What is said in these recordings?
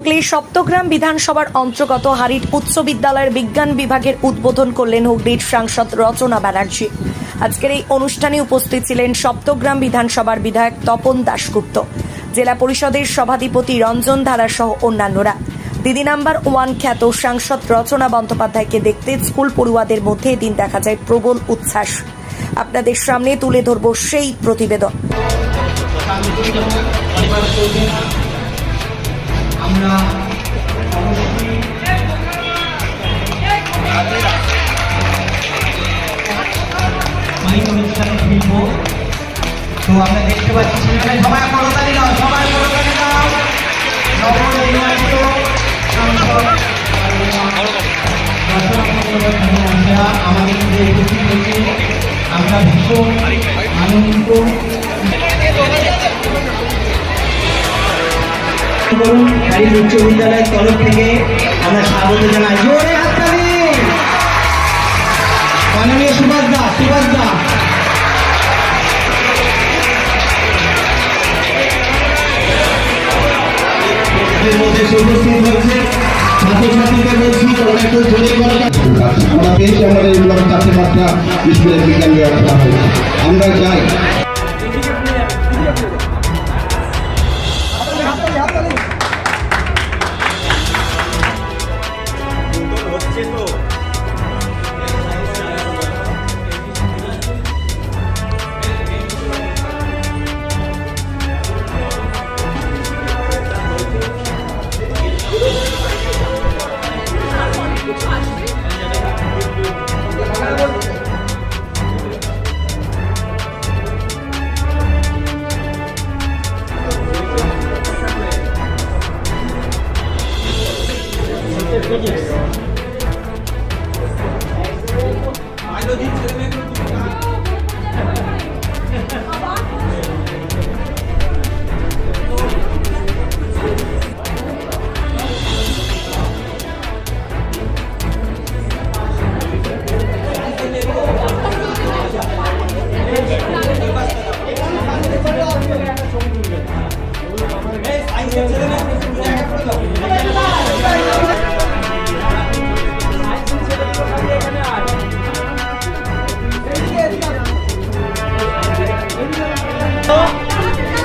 হুগলির সপ্তগ্রাম বিধানসভার অন্তর্গত হারিট উচ্চ বিদ্যালয়ের বিজ্ঞান বিভাগের উদ্বোধন করলেন হুগলির সাংসদ রচনা ব্যানার্জি। আজকের এই অনুষ্ঠানে উপস্থিত ছিলেন সপ্তগ্রাম বিধানসভার বিধায়ক তপন দাশগুপ্ত, জেলা পরিষদের সভাধিপতি রঞ্জন ধারা সহ অন্যান্যরা। দিদি নাম্বার ওয়ান খ্যাত সাংসদ রচনা বন্দ্যোপাধ্যায়কে দেখতে স্কুল পড়ুয়াদের মধ্যে এদিন দেখা যায় প্রবল উচ্ছ্বাস। আপনাদের সামনে তুলে ধরব সেই প্রতিবেদন। আমরা মাইক অনুষ্ঠানে ফিরব। আমরা দেখতে পাচ্ছি সেখানে সবাই করতালি ভীষণ আনন্দিত। করুন। উচ্চ বিদ্যালয়ের তরফ থেকে আমরা স্বাগত জানাই। জোরে হাততালি! মাননীয় সুভাষ দা সুভাষ দা। আমরা পেয়েছি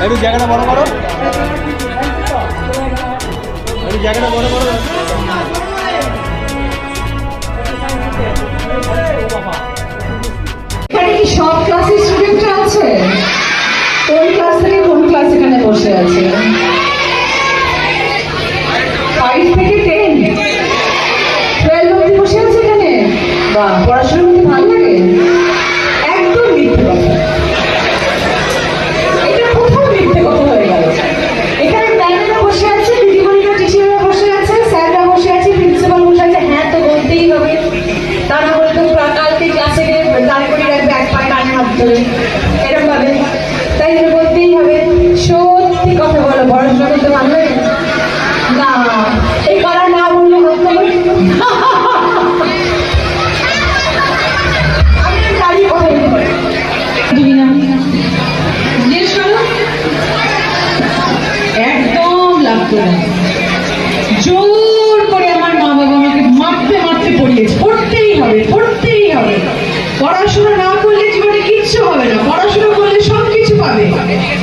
একটু জায়গাটা বড় করো। একটু জায়গাটা বড় করো। এখানে কি সব আছে? কোন ক্লাস থেকে কোন ক্লাস এখানে বসে আছে? ফাইভ থেকে না করলে জীবনে কিচ্ছু হবে না। পড়াশোনা করলে সব পাবে।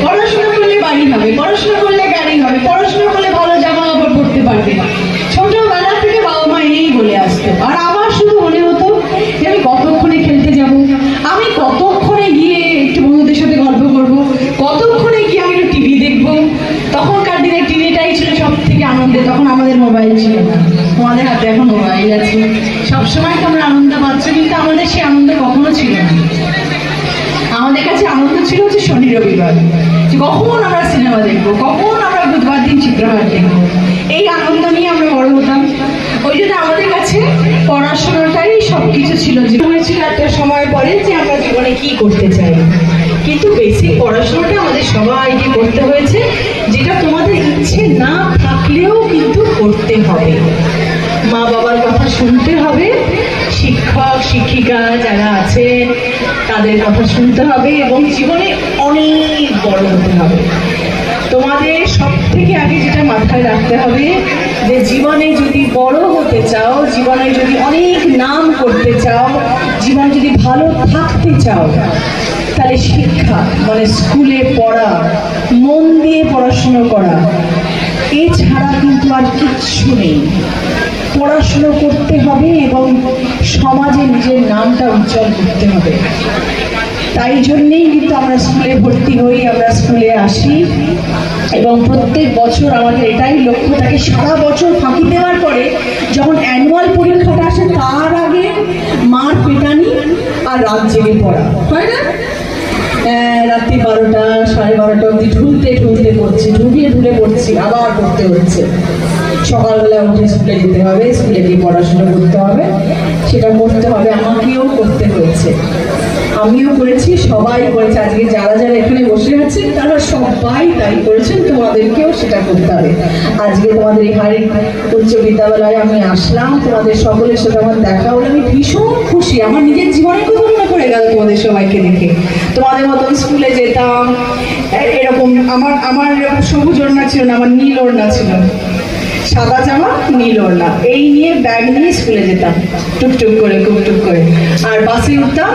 পড়াশোনা করলে বাড়ি হবে। পড়াশোনা করলে গাড়ি হবে। পড়াশোনা করলে ভালো জামা কাপড় পরতে পারবে ছোটবেলা থেকে বাবা মা এই বলে আসতো। আর আমার শুধু মনে হতো যে আমি কতক্ষণে খেলতে যাব? আমি কতক্ষণে গিয়ে একটু বন্ধুদের সাথে গল্প করব? কতক্ষণে গিয়ে আমি একটু টিভি দেখব? তখনকার দিনে টিভিটাই ছিল সব থেকে আনন্দের। তখন আমাদের মোবাইল ছিল তোমাদের হাতে এখন মোবাইল আছে। সবসময় তোমরা আনন্দ পাচ্ছ, কিন্তু আমাদের সেই আনন্দ কাছে আনন্দ ছিল হচ্ছে শনি রবিবার। যে কখন আমরা সিনেমা দেখব, কখন আমরা বুধবার দিন চিত্রহার দেখব। এই আনন্দ নিয়ে আমরা বড় হতাম। ওই জন্য আমাদের কাছে পড়াশোনাটাই সব কিছু ছিল। যে হয়েছিল একটা সময় পরে যে আমরা জীবনে কি করতে চাই। কিন্তু বেসিক পড়াশোনাটা আমাদের সবাইকে করতে হয়েছে। যেটা তোমাদের ইচ্ছে না থাকলেও কিন্তু করতে হবে। তাদের কথা শুনতে হবে এবং জীবনে অনেক বড় হতে হবে। তোমাদের সব থেকে আগে যেটা মাথায় রাখতে হবে, যে জীবনে যদি বড় হতে চাও, জীবনে যদি অনেক নাম করতে চাও, জীবন যদি ভালো থাকতে চাও তাহলে শিক্ষা মানে স্কুলে পড়া, মন দিয়ে পড়াশুনো করা। এছাড়া কিন্তু আর কিচ্ছু নেই। পড়াশুনো করতে হবে এবং সমাজে নিজের নামটা উজ্জ্বল করতে হবে। তাই জন্যেই কিন্তু আমরা স্কুলে ভর্তি হই, আমরা স্কুলে আসি। এবং প্রত্যেক বছর আমাদের এটাই লক্ষ্য থাকে, সারা বছর ফাঁকি দেওয়ার পরে যখন অ্যানুয়াল পরীক্ষাটা আসে, তার আগে মার পেটানি আর রাত জেগে পড়া। হয় না? রাত্রি বারোটা সাড়ে বারোটা অবধি ঢুলতে ঢুলতে পড়ছি ঢুকিয়ে ঢুলে পড়ছি আবার পড়তে হচ্ছে। সকালবেলা উঠে স্কুলে যেতে হবে, স্কুলে গিয়ে পড়াশোনা করতে হবে। সেটা করতে হবে, আমাকেও করতে হয়েছে। আমিও করেছি, সবাই করেছে। আজকে যারা যারা এখানে বসে আছেন তারা সবাই তাই করেছেন, তোমাদেরকেও সেটা করতে হবে। আজকে তোমাদের এই উচ্চ বিদ্যালয়ে আমি আসলাম, তোমাদের সকলের সাথে আমার দেখা হলো। আমি ভীষণ খুশি। আমার নিজের জীবনে কথা মনে পড়ে গেল তোমাদের সবাইকে দেখে। তোমাদের মতন স্কুলে যেতাম এরকম আমার আমার সবুজ ওড়না ছিল না, আমার নীল ওড়না ছিল। সাদা জামা, নীল ওড়না। এই নিয়ে ব্যাগ নিয়ে স্কুলে যেতাম। টুকটুক করে টুকটুক করে। আর বাসে উঠতাম,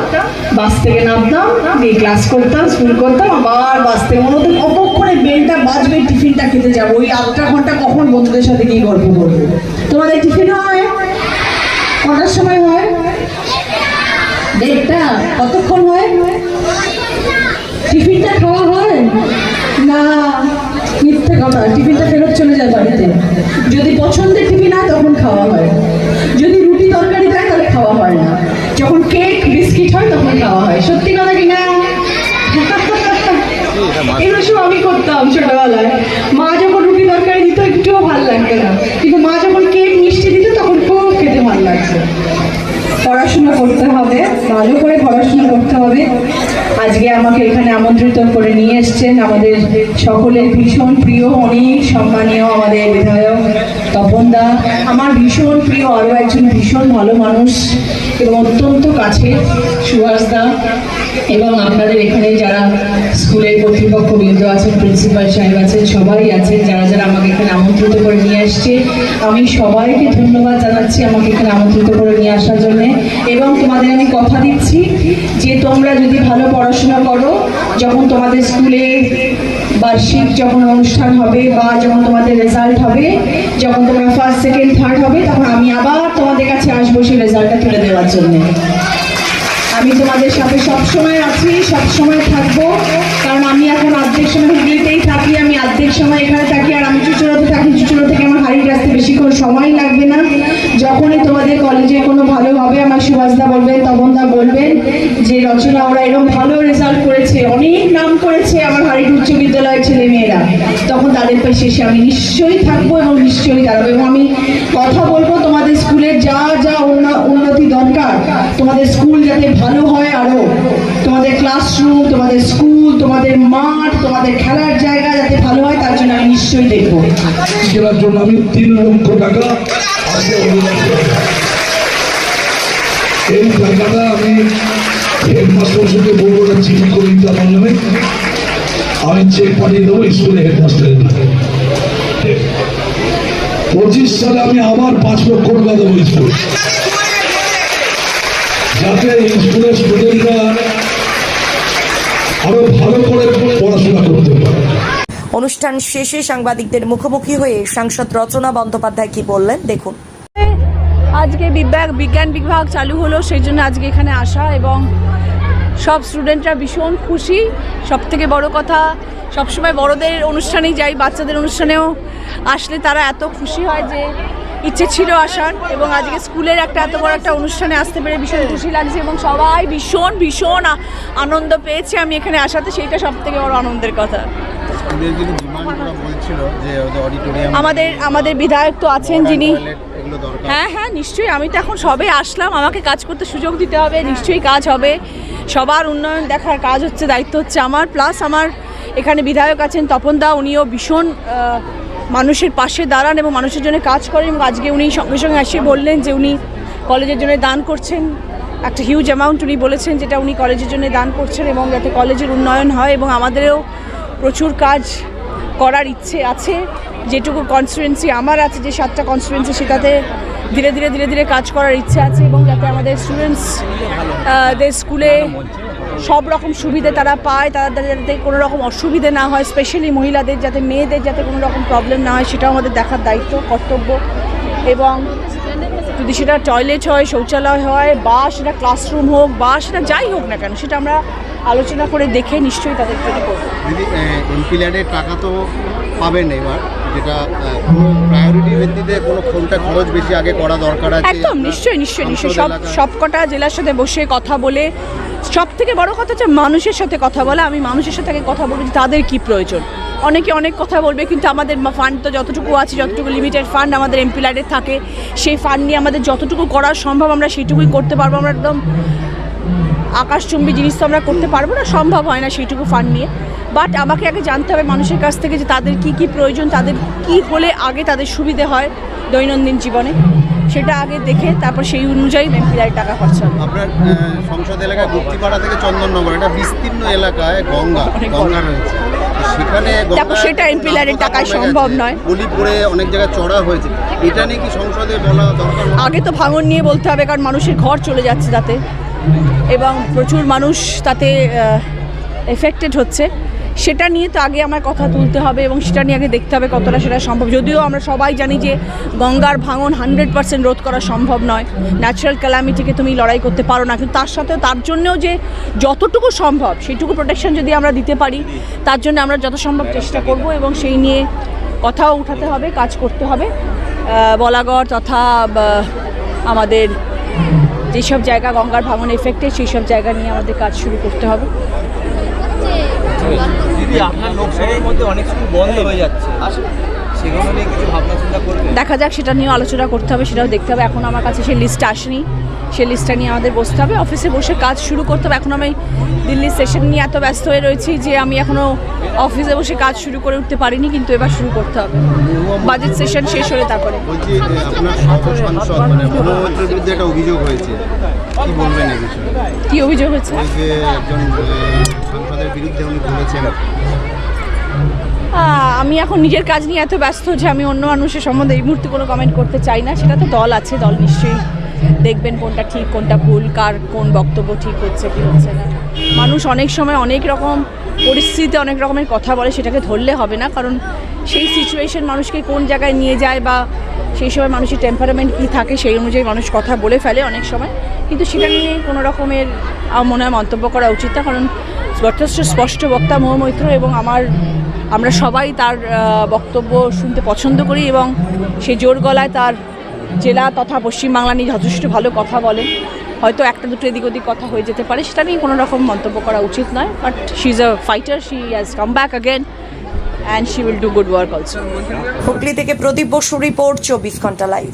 বাস থেকে নামতাম দিয়ে ক্লাস করতাম স্কুল করতাম, আবার বাস থেকে মনে হতো কতক্ষণে বেলটা বাজবে, টিফিনটা খেতে যাব। ওই আটটা ঘণ্টা কখন বন্ধুদের সাথে গিয়ে গল্প করব? তোমাদের টিফিন হয়? কটার সময় হয়? দেড়টা? কতক্ষণ হয়? টিফিনটা খাওয়া হয়? না। টিফিনটা ফেরত চলে যায় বাড়িতে। যদি পছন্দের টিফিন হয়, তখন খাওয়া হয়। যদি রুটি তরকারি দেয়, তাহলে খাওয়া হয় না। যখন কেক, বিস্কিট হয়, তখন খাওয়া হয়। সত্যি কথা কি না এগুলো সব আমি করতাম ছোটবেলায় মা যখন রুটি তরকারি দিত একটুও ভালো লাগতো না কিন্তু মা যখন কেক মিষ্টি দিত তখন খুব খেতে ভালো লাগতো পড়াশোনা করতে হবে ভালো করে পড়াশোনা করতে হবে আজকে আমাকে আমন্ত্রিত করে নিয়ে এসছেন আমাদের সকলের ভীষণ প্রিয় অনেক সম্মানীয় আমাদের বিধায়ক তপন দা আমার ভীষণ প্রিয় আরও একজন ভীষণ ভালো মানুষ এবং অত্যন্ত কাছে সুভাষ দা এবং আপনাদের এখানে যারা স্কুলের কর্তৃপক্ষ বৃন্দ আছেন, প্রিন্সিপাল সাহেব আছেন, সবাই আছেন, যারা যারা আমাকে এখানে আমন্ত্রিত করে নিয়ে আসছে। আমি সবাইকে ধন্যবাদ জানাচ্ছি আমাকে এখানে আমন্ত্রিত করে নিয়ে আসার জন্যে। এবং তোমাদের আমি কথা দিচ্ছি যে তোমরা যদি ভালো পড়াশোনা করো, যখন তোমাদের স্কুলে বার্ষিক যখন অনুষ্ঠান হবে বা যখন তোমাদের রেজাল্ট হবে, যখন তোমরা ফার্স্ট সেকেন্ড থার্ড হবে, তখন আমি আবার তোমাদের কাছে আসব সেই রেজাল্টটা তুলে দেওয়ার জন্য। আমি তোমাদের সাথে সবসময় আছি, সবসময় থাকব, কারণ আমি এখন অর্ধেক সময় হুগলিতেই থাকি, আমি অর্ধেক সময় এখানে থাকি, আর আমি চুচুড়োতে থাকি, চুচুড়ো থেকে আমার হাড়ির আসতে বেশিক্ষণ সময় লাগবে না। যখনই তোমাদের কলেজে কোনো ভালো হবে, আমার সুভাষদা বলবেন, তপনদা বলবেন, যে রচনা ওরা এরকম ভালো রেজাল্ট করেছে, অনেক নাম করেছে, আমার হাড়ির উচ্চ মেয়েরা তখন তাদের পাশে এসে আমি নিশ্চয়ই থাকব এবং নিশ্চয়ই দাঁড়াবো এবং আমি কথা বলব, তোমাদের স্কুলের যা যা উন্নতি দরকার, তোমাদের স্কুল যাতে ভালো হয় আরও, তোমাদের ক্লাসরুম তোমাদের স্কুল তোমাদের মাঠ, তোমাদের খেলার জায়গা যাতে ভালো হয়, তার জন্য আমি নিশ্চয়ই দেখব কেনার জন্য আমি তিন লক্ষ টাকা। এই টাকাটা আমি হেডমাস্টার সাথে বলব চিঠি করে আমার নামে আমি চেক পাঠিয়ে দেবো স্কুলে হেডমাস্টারের নামে পঁচিশ সালে আমি আবার পাঁচ লক্ষ টাকা দেবো স্কুল যাতে স্কুলের স্টুডেন্টরা আরও ভালো করে পড়াশোনা করতে পারে। অনুষ্ঠান শেষে সাংবাদিকদের মুখোমুখি হয়ে সাংসদ রচনা বন্দ্যোপাধ্যায় কি বললেন দেখুন। আজকে বিজ্ঞান বিজ্ঞান বিভাগ চালু হলো সেই জন্য আজকে এখানে আসা এবং সব স্টুডেন্টরা ভীষণ খুশি। সব থেকে বড় কথা সবসময় বড়দের অনুষ্ঠানেই যাই বাচ্চাদের অনুষ্ঠানেও আসলে তারা এত খুশি হয় যে ইচ্ছে ছিল আসার এবং আজকে স্কুলের একটা এত বড় একটা অনুষ্ঠানে আসতে পেরে ভীষণ খুশি লাগছে এবং সবাই ভীষণ ভীষণ আনন্দ পেয়েছে আমি এখানে আসাতে সেইটা সব থেকে বড় আনন্দের কথা। আমাদের আমাদের বিধায়ক তো আছেন যিনি এগুলো দরকার। হ্যাঁ হ্যাঁ নিশ্চয়ই। আমি তো এখন সবে আসলাম। আমাকে কাজ করতে সুযোগ দিতে হবে। নিশ্চয়ই কাজ হবে। সবার উন্নয়ন দেখার কাজ হচ্ছে দায়িত্ব হচ্ছে আমার। প্লাস আমার এখানে বিধায়ক আছেন তপন দা। উনিও ভীষণ মানুষের পাশে দাঁড়ান এবং মানুষের জন্য কাজ করেন এবং আজকে উনি সঙ্গে সঙ্গে এসে বললেন যে উনি কলেজের জন্য দান করছেন। একটা হিউজ অ্যামাউন্ট উনি বলেছেন যেটা উনি কলেজের জন্য দান করছেন এবং যাতে কলেজের উন্নয়ন হয় এবং আমাদেরও প্রচুর কাজ করার ইচ্ছে আছে। যেটুকু কনস্টিটুয়েন্সি আমার আছে, যে সাতটা কনস্টিটুয়েন্সি সেটাতে ধীরে ধীরে ধীরে ধীরে কাজ করার ইচ্ছে আছে এবং যাতে আমাদের স্টুডেন্টস দের স্কুলে সব রকম সুবিধে তারা পায় তাদের যাতে কোনো রকম অসুবিধে না হয় স্পেশালি মহিলাদের যাতে মেয়েদের যাতে কোনো রকম প্রবলেম না হয়, সেটাও আমাদের দেখার দায়িত্ব, কর্তব্য। এবং যদি সেটা টয়লেট হয়, শৌচালয় হয়, বা সেটা ক্লাসরুম হোক, বা সেটা যাই হোক না কেন, সেটা আমরা আলোচনা করে দেখে নিশ্চয়ই তাদের করব। টাকা তো পাবেন এবার। যেটা প্রায়োরিটি ভিত্তিতে কোনো কোনটা খরচ বেশি আগে করা দরকার আছে। একদম নিশ্চয়ই নিশ্চয়ই নিশ্চয়ই। সব? সবকটা জেলার সাথে বসে কথা বলে সব থেকে বড় কথা হচ্ছে মানুষের সাথে কথা বলা। আমি মানুষের সাথে কথা বলি তাদের কি প্রয়োজন? অনেকে অনেক কথা বলবে কিন্তু আমাদের ফান্ড তো যতটুকু আছে যতটুকু লিমিটেড ফান্ড আমাদের এমপিলারের থাকে সেই ফান্ড নিয়ে আমাদের যতটুকু করা সম্ভব আমরা সেটুকুই করতে পারব। আমরা একদম আকাশচুম্বী জিনিস তো আমরা করতে পারব না সম্ভব হয় না সেইটুকু ফান্ড নিয়ে। বাট আমাকে আগে জানতে হবে মানুষের কাছ থেকে যে তাদের কি কি প্রয়োজন তাদের কি হলে আগে তাদের সুবিধে হয় দৈনন্দিন জীবনে সেটা আগে দেখে তারপর সেই অনুযায়ী এমপি এমপিলারের টাকা খরচা হবে। আপনার সংসদ এলাকায় গুপ্তিপাড়া থেকে চন্দননগর এটা বিস্তীর্ণ এলাকায় গঙ্গা গঙ্গা। রয়েছে। সেখানে সেটা ল্যাডের টাকায় সম্ভব নয়। অনেক জায়গায় চড়া হয়েছে এটা নিয়ে কি সংসদে বলা দরকার? আগে তো ভাঙন নিয়ে বলতে হবে কারণ মানুষের ঘর চলে যাচ্ছে তাতে এবং প্রচুর মানুষ তাতে এফেক্টেড হচ্ছে। সেটা নিয়ে তো আগে আমার কথা তুলতে হবে এবং সেটা নিয়ে আগে দেখতে হবে কতটা সেটা সম্ভব। যদিও আমরা সবাই জানি যে গঙ্গার ভাঙন হান্ড্রেড পার্সেন্ট রোধ করা সম্ভব নয়। ন্যাচারাল ক্যালামিটিকে তুমি লড়াই করতে পারো না। কিন্তু তার সাথেও, তার জন্যও যে যতটুকু সম্ভব সেইটুকু প্রোটেকশন যদি আমরা দিতে পারি, তার জন্য আমরা যত সম্ভব চেষ্টা করব এবং সেই নিয়ে কথাও উঠাতে হবে, কাজ করতে হবে। বলাগড় তথা আমাদের যেসব জায়গা গঙ্গার ভাঙন এফেক্টে সেই সব জায়গা নিয়ে আমাদের কাজ শুরু করতে হবে। দিদি, আপনার লোকসভার মধ্যে অনেক স্কুল বন্ধ হয়ে যাচ্ছে। সেগুলো নিয়ে কিছু ভাবনা চিন্তা করবেন দেখা যাক সেটা নিয়েও আলোচনা করতে হবে সেটাও দেখতে হবে। এখন আমার কাছে সেই লিস্ট আসেনি। সেই লিস্টটা নিয়ে আমাদের বসতে হবে। অফিসে বসে কাজ শুরু করতে হবে। এখন আমি দিল্লির সেশন নিয়ে এত ব্যস্ত হয়ে রয়েছি যে আমি এখনও অফিসে বসে কাজ শুরু করে উঠতে পারিনি কিন্তু এবার শুরু করতে হবে। বাজেট সেশন শেষ হলে তারপরে। মানে অভিযোগ হয়েছে। কি বলবেন কি অভিযোগ হয়েছে? একজন সাংসদের বিরুদ্ধে উনি বলেছেন আহ, আমি এখন নিজের কাজ নিয়ে এত ব্যস্ত যে আমি অন্য মানুষের সম্বন্ধে এই মুহূর্তে কোনো কমেন্ট করতে চাই না। সেটা তো দল আছে, দল নিশ্চয়ই দেখবেন কোনটা ঠিক, কোনটা ভুল, কার কোন বক্তব্য ঠিক হচ্ছে, কি হচ্ছে না। মানুষ অনেক সময় অনেক রকম পরিস্থিতিতে অনেক রকমের কথা বলে, সেটাকে ধরলে হবে না। কারণ সেই সিচুয়েশন মানুষকে কোন জায়গায় নিয়ে যায় বা সেই সময় মানুষের টেম্পারামেন্ট কী থাকে, সেই অনুযায়ী মানুষ কথা বলে ফেলে অনেক সময়। কিন্তু সেটা নিয়ে কোনো রকমের আমার মনে হয় মন্তব্য করা উচিত না, কারণ যথেষ্ট স্পষ্ট বক্তা মৌমৈত্র এবং আমার, আমরা সবাই তার বক্তব্য শুনতে পছন্দ করি এবং সে জোর গলায় তার জেলা তথা পশ্চিমবাংলা নিয়ে যথেষ্ট ভালো কথা বলেন। হয়তো একটা দুটো এদিক ওদিক কথা হয়ে যেতে পারে, সেটা নিয়ে কোনো রকম মন্তব্য করা উচিত নয় but she is a fighter she has come back again and she will do good work also Hooghly থেকে প্রদীপ বসু রিপোর্ট, চব্বিশ ঘণ্টা লাইভ